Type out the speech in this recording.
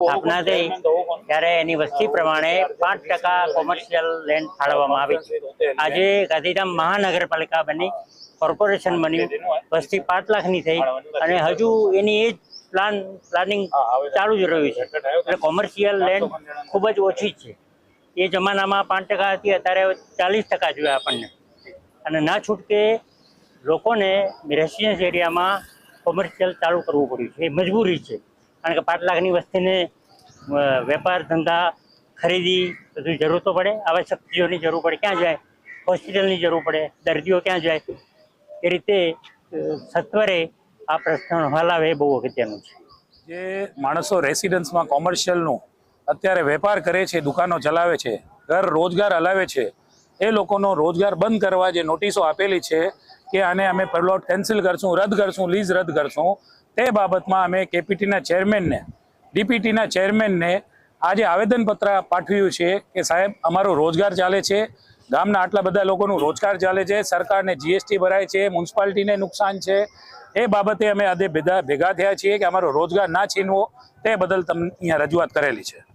સ્થાપના થઈ ત્યારે એની વસ્તી પ્રમાણે પાંચ ટકા કોમર્શિયલ લેન્ડ ફાળવવામાં આવી છે. આજે ગાંધીધામ મહાનગરપાલિકા બની કોર્પોરેશન બન્યું વસ્તી પાંચ લાખની થઈ અને હજુ એની એ જ પ્લાન પ્લાનિંગ ચાલુ જ રહ્યું છે. એટલે કોમર્શિયલ લેન્ડ ખૂબ જ ઓછી છે. એ જમાનામાં પાંચ ટકા હતી અત્યારે ચાલીસ ટકા જોઈએ આપણને. અને ના છૂટકે લોકોને રેસિડેન્સ એરિયામાં કોમર્શિયલ ચાલુ કરવું પડ્યું છે. એ મજબૂરી છે. કારણ કે પાંચ લાખની વસ્તીને વેપાર, ધંધા, ખરીદી બધું જરૂર તો પડે આવશ્યક ચીજોની જરૂર પડે. ક્યાં જાય? હોસ્પિટલની જરૂર પડે, દર્દીઓ ક્યાં જાય? એ રીતે સત્વરે આ પ્રશ્ન હલાવે બહુ અગત્યનું છે. જે માણસો રેસિડન્સમાં કોમર્શિયલનું અત્યારે વેપાર કરે છે, દુકાનો ચલાવે છે, ઘર રોજગાર હલાવે છે, એ લોકોનો રોજગાર બંધ કરવા જે નોટિસો આપેલી છે કે આને અમે પરલોટ કેન્સલ કરશું, રદ કરશું લીઝ રદ કરશું. તે બાબતમાં અમે કેપીટીના ચેરમેનને, ડીપીટીના ચેરમેનને આજે આવેદનપત્ર પાઠવ્યું છે કે સાહેબ, અમારો રોજગાર ચાલે છે, ગામના આટલા બધા લોકોનું રોજગાર ચાલે છે, સરકારને જીએસટી ભરાય છે, મ્યુનિસિપાલિટીને નુકસાન છે. એ બાબતે અમે આજે ભેગા ભેગા થયા છીએ કે અમારો રોજગાર ના છીનવો, તે બદલ તમને અહીંયા રજૂઆત કરેલી છે.